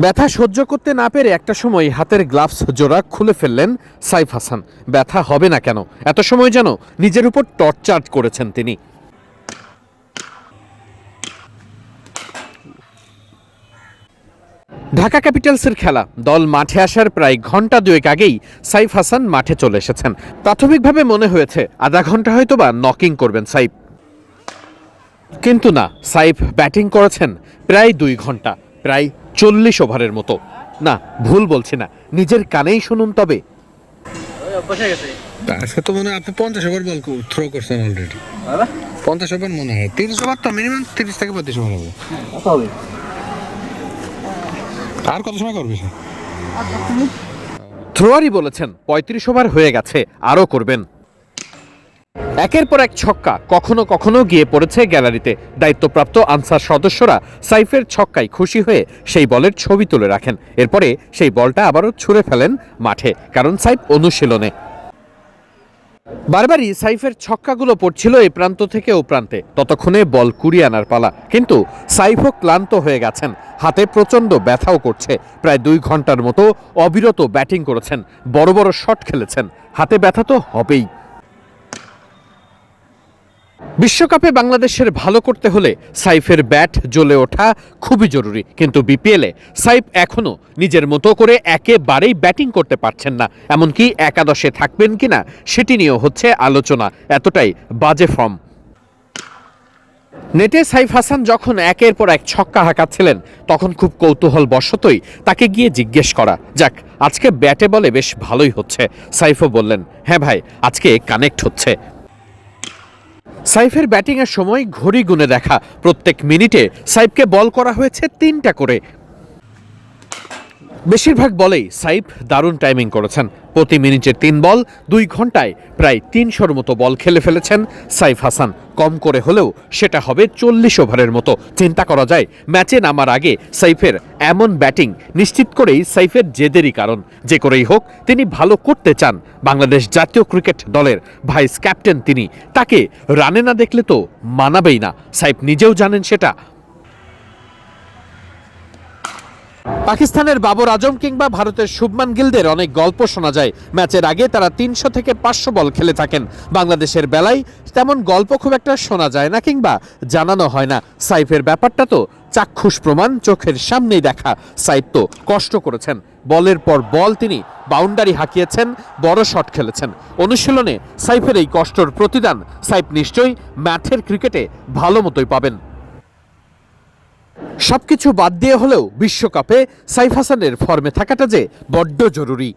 ব্যথা সহ্য করতে না পেরে একটা সময় হাতের গ্লাভস জোড়া খুলে ফেললেন সাইফ হাসান। ব্যথা হবে না কেন? এত সময় যেন নিজের উপর টর্চার করেছেন তিনি। ঢাকা ক্যাপিটালসের খেলা। দল মাঠে আসার প্রায় ঘণ্টা দুয়েক আগেই সাইফ হাসান মাঠে চলে এসেছেন। প্রাথমিকভাবে মনে হয়েছে আধা ঘণ্টা হয়তো বা নকিং করবেন সাইফ। কিন্তু না, সাইফ ব্যাটিং করেছেন প্রায় দুই ঘণ্টা। প্রায় চল্লিশ ওভারের মতো। না ভুল বলছি না নিজের কানেই শুনুন তবে। আজকে তো মনে হয় আপনি পঞ্চাশ ওভার বল থ্রো করছেন অলরেডি পঞ্চাশ ওভার মনে হয় তিরিশ ওভার তো মিনিমাম তিরিশ থেকে পঁয়ত্রিশ ওভার হবে। আর কত সময় করবে থ্রোয়ারই বলেছেন পঁয়ত্রিশ ওভার হয়ে গেছে আরও করবেন। একের পর এক ছক্কা কখনো কখনো গিয়ে পড়েছে গ্যালারিতে। দায়িত্বপ্রাপ্ত আনসার সদস্যরা সাইফের ছক্কায় খুশি হয়ে সেই বলের ছবি তুলে রাখেন। এরপরে সেই বলটা আবারও ছুঁড়ে ফেলেন মাঠে, কারণ সাইফ অনুশীলনে। বারবারই সাইফের ছক্কাগুলো পড়ছিল এই প্রান্ত থেকে ও প্রান্তে। ততক্ষণে বল কুড়িয়ে আনার পালা। কিন্তু সাইফও ক্লান্ত হয়ে গেছেন। হাতে প্রচণ্ড ব্যথাও করছে। প্রায় দুই ঘণ্টার মতো অবিরত ব্যাটিং করেছেন। বড় বড় শট খেলেছেন। হাতে ব্যথা তো হবেই। বিশ্বকাপে বাংলাদেশের ভালো করতে হলে সাইফের ব্যাট জ্বলে ওঠা খুবই জরুরি। কিন্তু বিপিএলে সাইফ এখনও নিজের মতো করে একেবারেই ব্যাটিং করতে পারছেন না। এমনকি একাদশে থাকবেন কিনা সেটি নিয়েও হচ্ছে আলোচনা। এতটাই বাজে ফর্ম। নেটে সাইফ হাসান যখন একের পর এক ছক্কা হাঁকাচ্ছিলেন, তখন খুব কৌতূহল বশতই তাকে গিয়ে জিজ্ঞেস করা, যাক, আজকে ব্যাটে বলে বেশ ভালোই হচ্ছে। সাইফও বললেন হ্যাঁ ভাই, আজকে কানেক্ট হচ্ছে। সাইফের ব্যাটিংয়ের সময় ঘড়ি গুনে দেখা। প্রত্যেক মিনিটে সাইফকে বল করা হয়েছে তিনটা করে। বেশিরভাগ বলেই সাইফ দারুণ টাইমিং করেছেন। প্রতি মিনিটে তিন বল, দুই ঘন্টায় প্রায় তিনশোর মতো বল খেলে ফেলেছেন সাইফ হাসান। কম করে হলেও সেটা হবে চল্লিশ ওভারের মতো। চিন্তা করা যায়, ম্যাচে নামার আগে সাইফের এমন ব্যাটিং নিশ্চিত করেই সাইফের জেদেরই কারণ। যে করেই হোক, তিনি ভালো করতে চান। বাংলাদেশ জাতীয় ক্রিকেট দলের ভাইস ক্যাপ্টেন তিনি। তাকে রানে না দেখলে তো মানাবেই না। সাইফ নিজেও জানেন সেটা। পাকিস্তানের বাবর আজম কিংবা ভারতের শুভমান গিলদের অনেক গল্প শোনা যায়। ম্যাচের আগে তারা তিনশো থেকে পাঁচশো বল খেলে থাকেন। বাংলাদেশের বেলায় তেমন গল্প খুব একটা শোনা যায় না কিংবা জানানো হয় না। সাইফের ব্যাপারটা তো চাক্ষুষ প্রমাণ, চোখের সামনেই দেখা। সাইফ তো কষ্ট করেছেন। বলের পর বল তিনি বাউন্ডারি হাঁকিয়েছেন, বড় শট খেলেছেন। অনুশীলনে সাইফের এই কষ্টর প্রতিদান সাইফ নিশ্চয়ই ম্যাথের ক্রিকেটে ভালো মতোই পাবেন। সবকিছু বাদ দিয়ে হলেও বিশ্বকাপে সাইফ হাসানের ফর্মে থাকাটা যে বড্ড জরুরি।